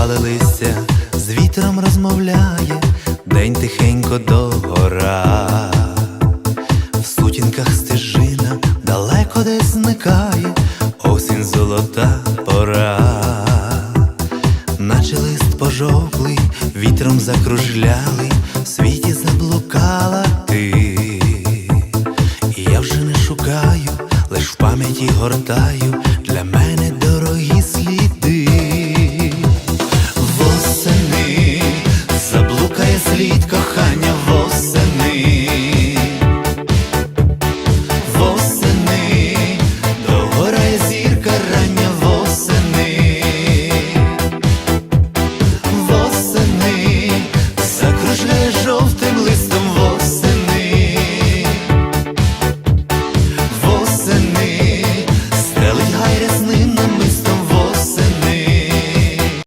Опали листя з вітром розмовляє, день тихенько догора. В сутінках стежина далеко десь зникає, осінь золота пора, наче лист пожовклий, вітром закружляли, в світі заблукала ти. І я вже не шукаю, лиш в пам'яті гортаю